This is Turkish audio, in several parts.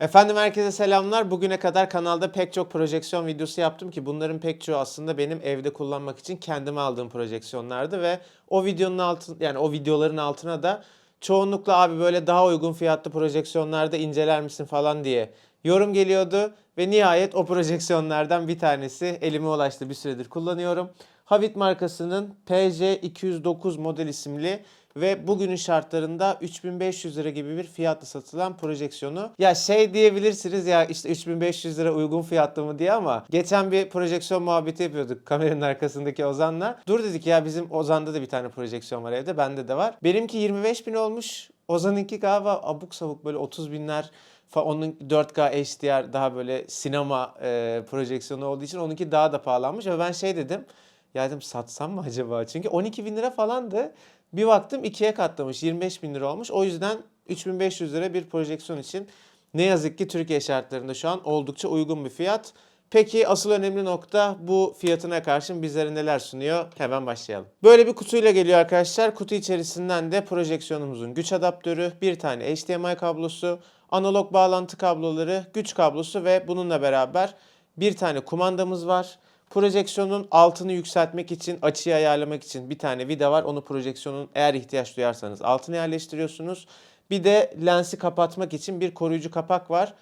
Efendim herkese selamlar. Bugüne kadar kanalda pek çok projeksiyon videosu yaptım ki bunların pek çoğu aslında benim evde kullanmak için kendime aldığım projeksiyonlardı ve o videonun altın yani o videoların altına da çoğunlukla abi böyle daha uygun fiyatlı projeksiyonlarda inceler misin falan diye yorum geliyordu ve nihayet o projeksiyonlardan bir tanesi elime ulaştı. Bir süredir kullanıyorum. Havit markasının PJ209 model isimli ve bugünün şartlarında 3500 lira gibi bir fiyatla satılan projeksiyonu. Ya şey diyebilirsiniz ya işte 3500 lira uygun fiyatlı mı diye ama geçen bir projeksiyon muhabbeti yapıyorduk kameranın arkasındaki Ozan'la. Dur dedik ya bizim Ozan'da da bir tane projeksiyon var evde bende de var. Benimki 25 bin olmuş. Ozan'ınki galiba abuk sabuk böyle 30 binler onun 4K HDR daha böyle sinema e, projeksiyonu olduğu için onunki daha da pahalanmış ve ben şey dedim ya dedim satsam mı acaba? Çünkü 12 bin lira falandı. Bir baktım ikiye katlamış 25 bin lira olmuş. O yüzden 3500 lira bir projeksiyon için ne yazık ki Türkiye şartlarında şu an oldukça uygun bir fiyat. Peki asıl önemli nokta bu fiyatına karşın bizlere neler sunuyor? Hemen başlayalım. Böyle bir kutuyla geliyor arkadaşlar. Kutu içerisinden de projeksiyonumuzun güç adaptörü, bir tane HDMI kablosu, analog bağlantı kabloları, güç kablosu ve bununla beraber bir tane kumandamız var. Projeksiyonun altını yükseltmek için, açıyı ayarlamak için bir tane vida var. Onu projeksiyonun eğer ihtiyaç duyarsanız altına yerleştiriyorsunuz. Bir de lensi kapatmak için bir koruyucu kapak var.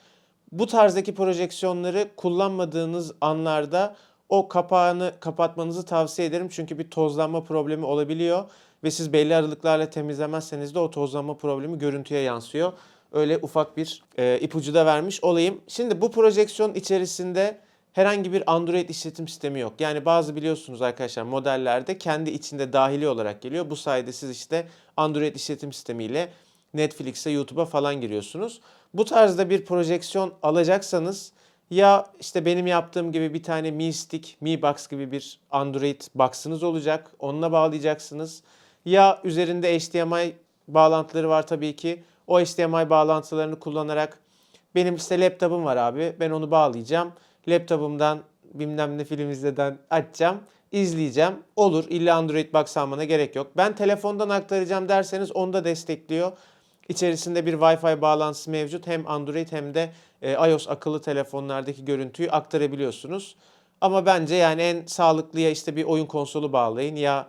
Bu tarzdaki projeksiyonları kullanmadığınız anlarda o kapağını kapatmanızı tavsiye ederim. Çünkü bir tozlanma problemi olabiliyor ve siz belli aralıklarla temizlemezseniz de o tozlanma problemi görüntüye yansıyor. Öyle ufak bir e, ipucu da vermiş olayım. Şimdi bu projeksiyon içerisinde herhangi bir Android işletim sistemi yok. Yani bazı biliyorsunuz arkadaşlar modellerde kendi içinde dahili olarak geliyor. Bu sayede siz işte Android işletim sistemiyle Netflix'e, YouTube'a falan giriyorsunuz. Bu tarzda bir projeksiyon alacaksanız ya işte benim yaptığım gibi bir tane Mi Stick, Mi Box gibi bir Android box'ınız olacak. Onunla bağlayacaksınız. Ya üzerinde HDMI bağlantıları var tabii ki. O HDMI bağlantılarını kullanarak benim işte laptopum var abi. Ben onu bağlayacağım. Laptopumdan bilmem ne film izleden açacağım. izleyeceğim. Olur. İlla Android box almana gerek yok. Ben telefondan aktaracağım derseniz onu da destekliyor. İçerisinde bir Wi-Fi bağlantısı mevcut. Hem Android hem de e, iOS akıllı telefonlardaki görüntüyü aktarabiliyorsunuz. Ama bence yani en sağlıklı ya işte bir oyun konsolu bağlayın ya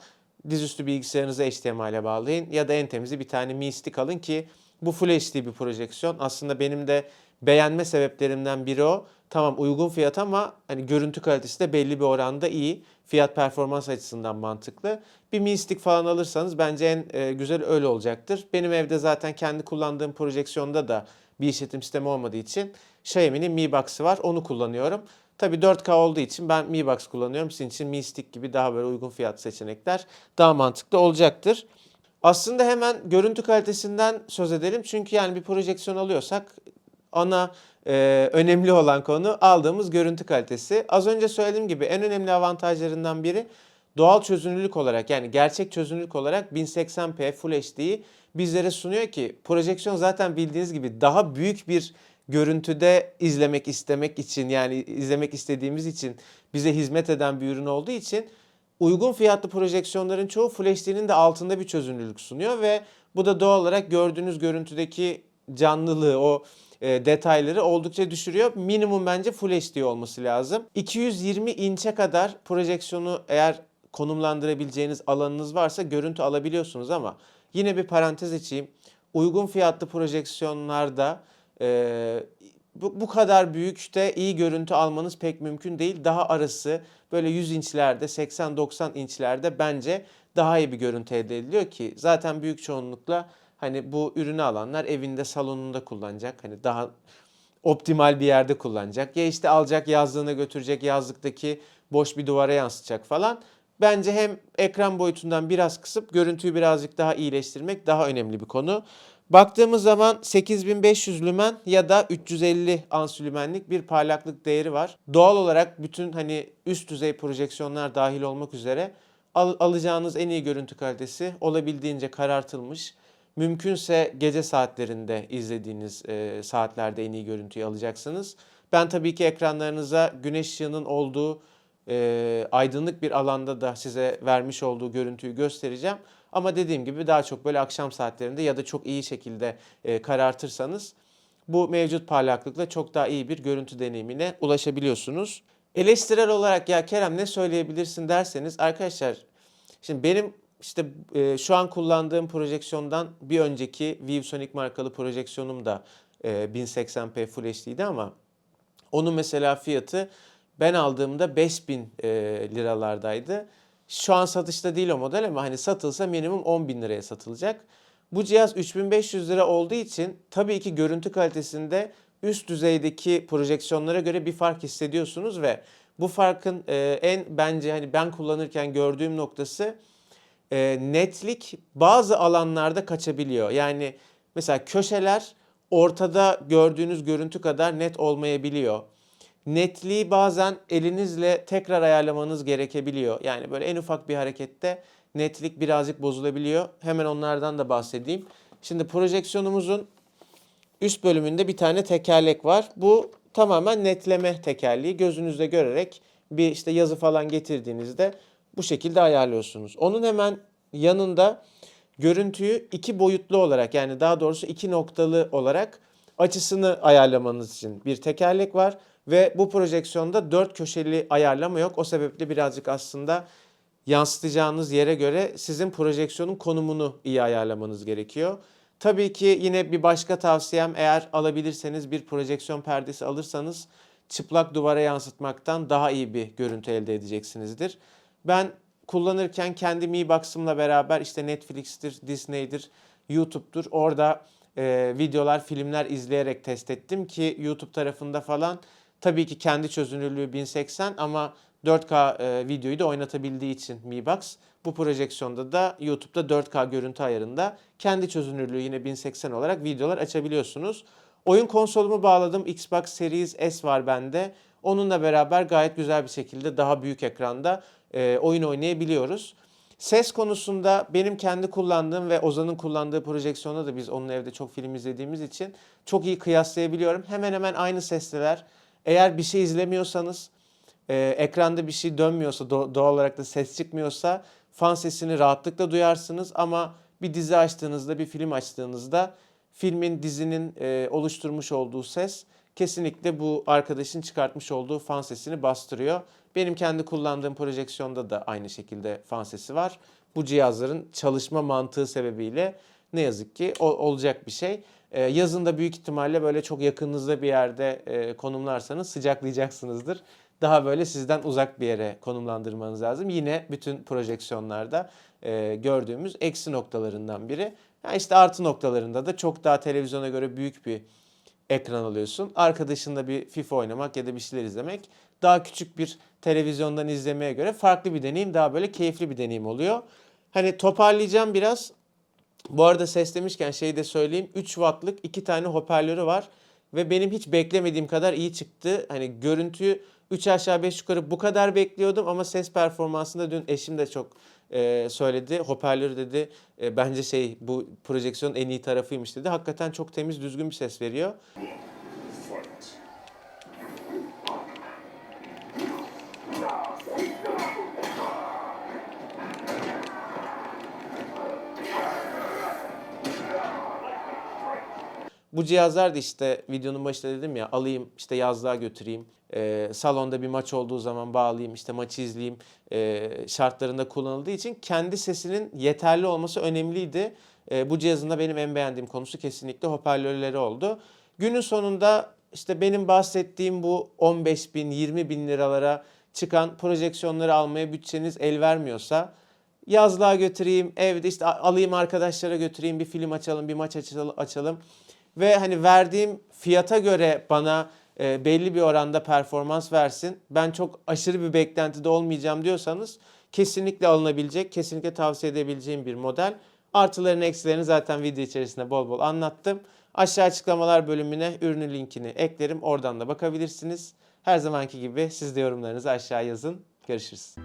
dizüstü bilgisayarınızı HDMI ile bağlayın ya da en temizi bir tane Mi Stick alın ki bu Full HD bir projeksiyon. Aslında benim de beğenme sebeplerimden biri o. Tamam uygun fiyat ama hani görüntü kalitesi de belli bir oranda iyi. Fiyat performans açısından mantıklı. Bir Mi Stick falan alırsanız bence en e, güzel öyle olacaktır. Benim evde zaten kendi kullandığım projeksiyonda da bir işletim sistemi olmadığı için Xiaomi'nin Mi Box'ı var. Onu kullanıyorum. Tabii 4K olduğu için ben Mi Box kullanıyorum. Sizin için Mi Stick gibi daha böyle uygun fiyat seçenekler daha mantıklı olacaktır. Aslında hemen görüntü kalitesinden söz edelim. Çünkü yani bir projeksiyon alıyorsak ana e, önemli olan konu aldığımız görüntü kalitesi. Az önce söylediğim gibi en önemli avantajlarından biri doğal çözünürlük olarak yani gerçek çözünürlük olarak 1080p Full HD'yi bizlere sunuyor ki projeksiyon zaten bildiğiniz gibi daha büyük bir görüntüde izlemek istemek için yani izlemek istediğimiz için bize hizmet eden bir ürün olduğu için uygun fiyatlı projeksiyonların çoğu Full HD'nin de altında bir çözünürlük sunuyor ve bu da doğal olarak gördüğünüz görüntüdeki canlılığı, o e, detayları oldukça düşürüyor. Minimum bence Full HD olması lazım. 220 inçe kadar projeksiyonu eğer konumlandırabileceğiniz alanınız varsa görüntü alabiliyorsunuz ama yine bir parantez açayım. Uygun fiyatlı projeksiyonlarda e, bu, bu kadar büyükte iyi görüntü almanız pek mümkün değil. Daha arası böyle 100 inçlerde 80-90 inçlerde bence daha iyi bir görüntü elde ediliyor ki zaten büyük çoğunlukla hani bu ürünü alanlar evinde salonunda kullanacak. Hani daha optimal bir yerde kullanacak. Ya işte alacak yazlığına götürecek yazlıktaki boş bir duvara yansıtacak falan. Bence hem ekran boyutundan biraz kısıp görüntüyü birazcık daha iyileştirmek daha önemli bir konu. Baktığımız zaman 8500 lümen ya da 350 ans lümenlik bir parlaklık değeri var. Doğal olarak bütün hani üst düzey projeksiyonlar dahil olmak üzere al- alacağınız en iyi görüntü kalitesi olabildiğince karartılmış. Mümkünse gece saatlerinde izlediğiniz e, saatlerde en iyi görüntüyü alacaksınız. Ben tabii ki ekranlarınıza güneş ışığının olduğu e, aydınlık bir alanda da size vermiş olduğu görüntüyü göstereceğim. Ama dediğim gibi daha çok böyle akşam saatlerinde ya da çok iyi şekilde e, karartırsanız bu mevcut parlaklıkla çok daha iyi bir görüntü deneyimine ulaşabiliyorsunuz. Eleştirel olarak ya Kerem ne söyleyebilirsin derseniz arkadaşlar şimdi benim işte e, şu an kullandığım projeksiyondan bir önceki ViewSonic markalı projeksiyonum da e, 1080p Full HD'ydi ama onun mesela fiyatı ben aldığımda 5000 e, liralardaydı. Şu an satışta değil o model ama hani satılsa minimum 10 bin liraya satılacak. Bu cihaz 3500 lira olduğu için tabii ki görüntü kalitesinde üst düzeydeki projeksiyonlara göre bir fark hissediyorsunuz ve bu farkın e, en bence hani ben kullanırken gördüğüm noktası e, netlik bazı alanlarda kaçabiliyor. Yani mesela köşeler ortada gördüğünüz görüntü kadar net olmayabiliyor. Netliği bazen elinizle tekrar ayarlamanız gerekebiliyor. Yani böyle en ufak bir harekette netlik birazcık bozulabiliyor. Hemen onlardan da bahsedeyim. Şimdi projeksiyonumuzun üst bölümünde bir tane tekerlek var. Bu tamamen netleme tekerleği. Gözünüzde görerek bir işte yazı falan getirdiğinizde bu şekilde ayarlıyorsunuz. Onun hemen yanında görüntüyü iki boyutlu olarak yani daha doğrusu iki noktalı olarak açısını ayarlamanız için bir tekerlek var ve bu projeksiyonda dört köşeli ayarlama yok. O sebeple birazcık aslında yansıtacağınız yere göre sizin projeksiyonun konumunu iyi ayarlamanız gerekiyor. Tabii ki yine bir başka tavsiyem eğer alabilirseniz bir projeksiyon perdesi alırsanız çıplak duvara yansıtmaktan daha iyi bir görüntü elde edeceksinizdir. Ben kullanırken kendi Mi Box'ımla beraber işte Netflix'tir, Disney'dir, YouTube'dur orada e, videolar, filmler izleyerek test ettim ki YouTube tarafında falan tabii ki kendi çözünürlüğü 1080 ama 4K e, videoyu da oynatabildiği için Mi Box bu projeksiyonda da YouTube'da 4K görüntü ayarında kendi çözünürlüğü yine 1080 olarak videolar açabiliyorsunuz. Oyun konsolumu bağladım. Xbox Series S var bende. Onunla beraber gayet güzel bir şekilde daha büyük ekranda e, oyun oynayabiliyoruz. Ses konusunda benim kendi kullandığım ve Ozan'ın kullandığı projeksiyonda da biz onun evde çok film izlediğimiz için çok iyi kıyaslayabiliyorum. Hemen hemen aynı sesler. Eğer bir şey izlemiyorsanız, e, ekranda bir şey dönmüyorsa, do- doğal olarak da ses çıkmıyorsa fan sesini rahatlıkla duyarsınız ama bir dizi açtığınızda, bir film açtığınızda filmin, dizinin e, oluşturmuş olduğu ses kesinlikle bu arkadaşın çıkartmış olduğu fan sesini bastırıyor. Benim kendi kullandığım projeksiyonda da aynı şekilde fan sesi var. Bu cihazların çalışma mantığı sebebiyle ne yazık ki o- olacak bir şey. Ee, yazında büyük ihtimalle böyle çok yakınınızda bir yerde e, konumlarsanız sıcaklayacaksınızdır. Daha böyle sizden uzak bir yere konumlandırmanız lazım. Yine bütün projeksiyonlarda e, gördüğümüz eksi noktalarından biri. Ha işte artı noktalarında da çok daha televizyona göre büyük bir ekran alıyorsun. Arkadaşınla bir FIFA oynamak ya da bir şeyler izlemek daha küçük bir televizyondan izlemeye göre farklı bir deneyim, daha böyle keyifli bir deneyim oluyor. Hani toparlayacağım biraz. Bu arada ses demişken şeyi de söyleyeyim. 3 wattlık iki tane hoparlörü var ve benim hiç beklemediğim kadar iyi çıktı. Hani görüntüyü 3 aşağı 5 yukarı bu kadar bekliyordum ama ses performansında dün eşim de çok e, söyledi. Hoparlörü dedi e, bence şey bu projeksiyonun en iyi tarafıymış dedi. Hakikaten çok temiz düzgün bir ses veriyor. Bu cihazlar da işte videonun başında dedim ya alayım işte yazlığa götüreyim. E, salonda bir maç olduğu zaman bağlayayım işte maçı izleyeyim e, şartlarında kullanıldığı için kendi sesinin yeterli olması önemliydi. E, bu cihazın da benim en beğendiğim konusu kesinlikle hoparlörleri oldu. Günün sonunda işte benim bahsettiğim bu 15 bin 20 bin liralara çıkan projeksiyonları almaya bütçeniz el vermiyorsa yazlığa götüreyim, evde işte alayım arkadaşlara götüreyim, bir film açalım, bir maç açalım, açalım. Ve hani verdiğim fiyata göre bana e, belli bir oranda performans versin. Ben çok aşırı bir beklentide olmayacağım diyorsanız kesinlikle alınabilecek, kesinlikle tavsiye edebileceğim bir model. Artılarını eksilerini zaten video içerisinde bol bol anlattım. Aşağı açıklamalar bölümüne ürünün linkini eklerim. Oradan da bakabilirsiniz. Her zamanki gibi siz de yorumlarınızı aşağı yazın. Görüşürüz.